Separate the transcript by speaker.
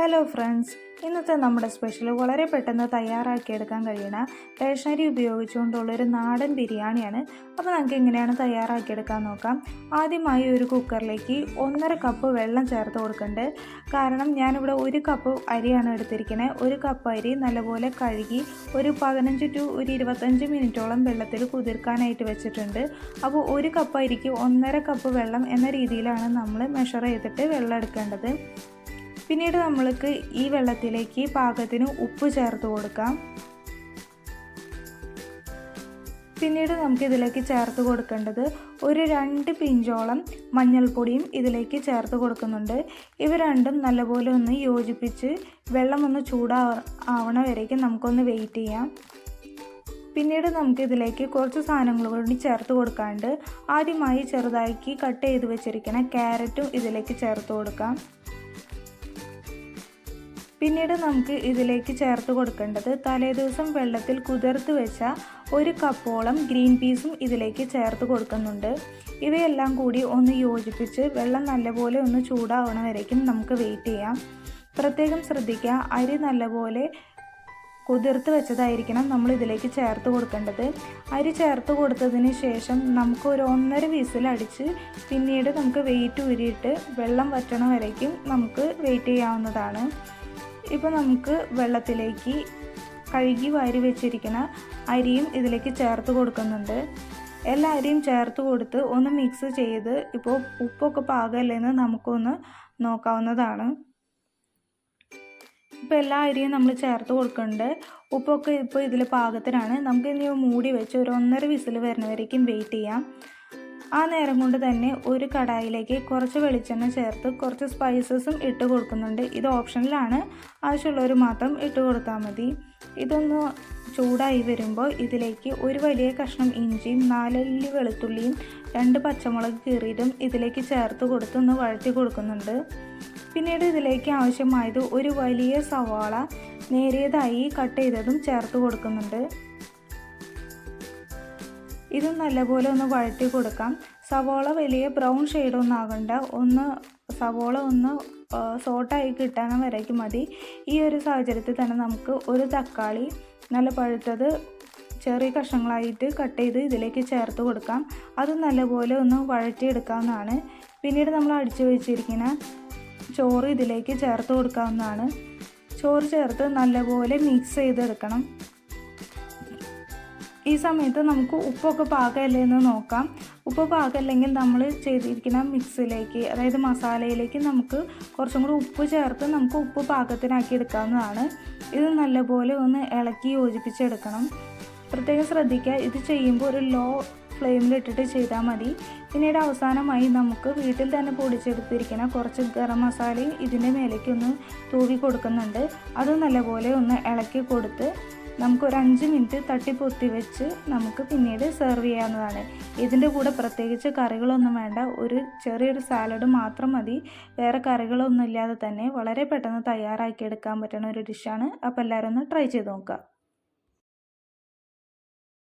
Speaker 1: Hello friends ഇന്നത്തെ നമ്മുടെ special വളരെ പെട്ടെന്ന് തയ്യാറാക്കിയെടുക്കാൻ കഴിയുന്ന റേഷനരി ഉപയോഗിച്ചുകൊണ്ടുള്ള ഒരു നാടൻ ബിരിയാണിയാണ്. അപ്പോൾ നമുക്ക് എങ്ങനെയാണ് തയ്യാറാക്കിയെടുക്കാൻ നോക്കാം. ആദ്യമായി ഒരു കുക്കറിലേക്ക് ഒന്നര കപ്പ് വെള്ളം ചേർത്ത് കൊടുക്കുന്നുണ്ട് കാരണം ഞാനിവിടെ ഒരു കപ്പ് അരിയാണ് എടുത്തിരിക്കുന്നത് ഒരു കപ്പ് അരി നല്ലപോലെ കഴുകി ഒരു പതിനഞ്ച് ടു ഒരു ഇരുപത്തഞ്ച് മിനിറ്റോളം വെള്ളത്തിൽ കുതിർക്കാനായിട്ട് വെച്ചിട്ടുണ്ട്. അപ്പോൾ ഒരു കപ്പ് അരിക്ക് ഒന്നര കപ്പ് വെള്ളം എന്ന രീതിയിലാണ് നമ്മൾ മെഷർ ചെയ്തിട്ട് വെള്ളം എടുക്കേണ്ടത്. പിന്നീട് നമ്മൾക്ക് ഈ വെള്ളത്തിലേക്ക് പാകത്തിന് ഉപ്പ് ചേർത്ത് കൊടുക്കാം. പിന്നീട് നമുക്ക് ഇതിലേക്ക് ചേർത്ത് കൊടുക്കേണ്ടത് ഒരു രണ്ട് പിഞ്ചോളം മഞ്ഞൾപ്പൊടിയും ഇതിലേക്ക് ചേർത്ത് കൊടുക്കുന്നുണ്ട്. ഇവ രണ്ടും നല്ലപോലെ ഒന്ന് യോജിപ്പിച്ച് വെള്ളം ഒന്ന് ചൂടാ ആവണ വരേക്കും നമുക്കൊന്ന് വെയിറ്റ് ചെയ്യാം. പിന്നീട് നമുക്ക് ഇതിലേക്ക് കുറച്ച് സാധനങ്ങൾ കൂടി ചേർത്ത് കൊടുക്കാണ്ട് ആദ്യമായി ചെറുതാക്കി കട്ട് ചെയ്ത് വെച്ചിരിക്കുന്ന ക്യാരറ്റും ഇതിലേക്ക് ചേർത്ത് കൊടുക്കാം. പിന്നീട് നമുക്ക് ഇതിലേക്ക് ചേർത്ത് കൊടുക്കേണ്ടത് തലേദിവസം വെള്ളത്തിൽ കുതിർത്ത് വെച്ച ഒരു കപ്പോളം ഗ്രീൻ പീസും ഇതിലേക്ക് ചേർത്ത് കൊടുക്കുന്നുണ്ട്. ഇവയെല്ലാം കൂടി ഒന്ന് യോജിപ്പിച്ച് വെള്ളം നല്ലപോലെ ഒന്ന് ചൂടാവണ വരേക്കും നമുക്ക് വെയിറ്റ് ചെയ്യാം. പ്രത്യേകം ശ്രദ്ധിക്കുക അരി നല്ലപോലെ കുതിർത്ത് വെച്ചതായിരിക്കണം നമ്മൾ ഇതിലേക്ക് ചേർത്ത് കൊടുക്കേണ്ടത്. അരി ചേർത്ത് കൊടുത്തതിന് ശേഷം നമുക്ക് ഒരു ഒന്നര വിസിലടിച്ച് പിന്നീട് നമുക്ക് വെയിറ്റ് ഊരിയിട്ട് വെള്ളം വറ്റണ വരയ്ക്കും നമുക്ക് വെയിറ്റ് ചെയ്യാവുന്നതാണ്. ഇപ്പോൾ നമുക്ക് വെള്ളത്തിലേക്ക് കഴുകി വാരി വെച്ചിരിക്കുന്ന അരിയും ഇതിലേക്ക് ചേർത്ത് കൊടുക്കുന്നുണ്ട്. എല്ലാ അരിയും ചേർത്ത് കൊടുത്ത് ഒന്ന് മിക്സ് ചെയ്ത് ഇപ്പോൾ ഉപ്പൊക്കെ പാകമല്ലെന്ന് നമുക്കൊന്ന് നോക്കാവുന്നതാണ്. ഇപ്പോൾ എല്ലാ അരിയും നമ്മൾ ചേർത്ത് കൊടുക്കുന്നുണ്ട്. ഉപ്പൊക്കെ ഇപ്പോൾ ഇതിൽ പാകത്തിനാണ്. നമുക്ക് ഇനി മൂടി വെച്ച് ഒരു ഒന്നര വിസിൽ വരുന്നവരേക്കും വെയിറ്റ് ചെയ്യാം. ആ നേരം കൊണ്ട് തന്നെ ഒരു കടായിലേക്ക് കുറച്ച് വെളിച്ചെണ്ണ ചേർത്ത് കുറച്ച് സ്പൈസസും ഇട്ട് കൊടുക്കുന്നുണ്ട്. ഇത് ഓപ്ഷനിലാണ് ആവശ്യമുള്ളവർ മാത്രം ഇട്ട് കൊടുത്താൽ മതി. ഇതൊന്ന് ചൂടായി വരുമ്പോൾ ഇതിലേക്ക് ഒരു വലിയ കഷ്ണം ഇഞ്ചിയും നാലല്ലി വെളുത്തുള്ളിയും രണ്ട് പച്ചമുളക് കീറിയതും ഇതിലേക്ക് ചേർത്ത് കൊടുത്ത് ഒന്ന് വഴറ്റി കൊടുക്കുന്നുണ്ട്. പിന്നീട് ഇതിലേക്ക് ആവശ്യമായത് ഒരു വലിയ സവാള നേരിയതായി കട്ട് ചെയ്തതും ചേർത്ത് കൊടുക്കുന്നുണ്ട്. ഇത് നല്ലപോലെ ഒന്ന് വഴറ്റി കൊടുക്കാം. സവോള വലിയ ബ്രൗൺ ഷെയ്ഡൊന്നും ആകണ്ട. ഒന്ന് സവോള ഒന്ന് സോട്ടായി കിട്ടാൻ വരയ്ക്ക് മതി. ഈ ഒരു സാഹചര്യത്തിൽ തന്നെ നമുക്ക് ഒരു തക്കാളി നല്ല പഴുത്തത് ചെറിയ കഷ്ണങ്ങളായിട്ട് കട്ട് ചെയ്ത് ഇതിലേക്ക് ചേർത്ത് കൊടുക്കാം. അത് നല്ലപോലെ ഒന്ന് വഴറ്റിയെടുക്കാവുന്നതാണ്. പിന്നീട് നമ്മൾ അടിച്ചു വെച്ചിരിക്കുന്ന ചോറ് ഇതിലേക്ക് ചേർത്ത് കൊടുക്കാവുന്നതാണ്. ചോറ് ചേർത്ത് നല്ലപോലെ മിക്സ് ചെയ്തെടുക്കണം. ഈ സമയത്ത് നമുക്ക് ഉപ്പൊക്കെ പാകമല്ലേ എന്ന് നോക്കാം. ഉപ്പ് പാകമല്ലെങ്കിൽ നമ്മൾ ചെയ്തിരിക്കുന്ന മിക്സിലേക്ക് അതായത് മസാലയിലേക്ക് നമുക്ക് കുറച്ചും കൂടി ഉപ്പ് ചേർത്ത് നമുക്ക് ഉപ്പ് പാകത്തിനാക്കി എടുക്കാവുന്നതാണ്. ഇത് നല്ലപോലെ ഒന്ന് ഇളക്കി യോജിപ്പിച്ചെടുക്കണം. പ്രത്യേകം ശ്രദ്ധിക്കുക ഇത് ചെയ്യുമ്പോൾ ഒരു ലോ ഫ്ലെയിമിലിട്ടിട്ട് ചെയ്താൽ മതി. പിന്നീട് അവസാനമായി നമുക്ക് വീട്ടിൽ തന്നെ പൊടിച്ചെടുത്തിരിക്കുന്ന കുറച്ച് ഗരം മസാലയും ഇതിന്റെ മേലേക്ക് ഒന്ന് തൂവി കൊടുക്കുന്നുണ്ട്. അത് നല്ലപോലെ ഒന്ന് ഇളക്കി കൊടുത്ത് നമുക്ക് ഒരു അഞ്ച് മിനിറ്റ് തട്ടിപ്പൊത്തി വെച്ച് നമുക്ക് പിന്നീട് സെർവ് ചെയ്യാവുന്നതാണ്. ഇതിന്റെ കൂടെ പ്രത്യേകിച്ച് കറികളൊന്നും വേണ്ട. ഒരു ചെറിയൊരു സാലഡ് മാത്രം മതി. വേറെ കറികളൊന്നും ഇല്ലാതെ തന്നെ വളരെ പെട്ടെന്ന് തയ്യാറാക്കിയെടുക്കാൻ പറ്റുന്ന ഒരു ഡിഷാണ് അപ്പോൾ എല്ലാവരും ഒന്ന് ട്രൈ ചെയ്ത് നോക്കുക.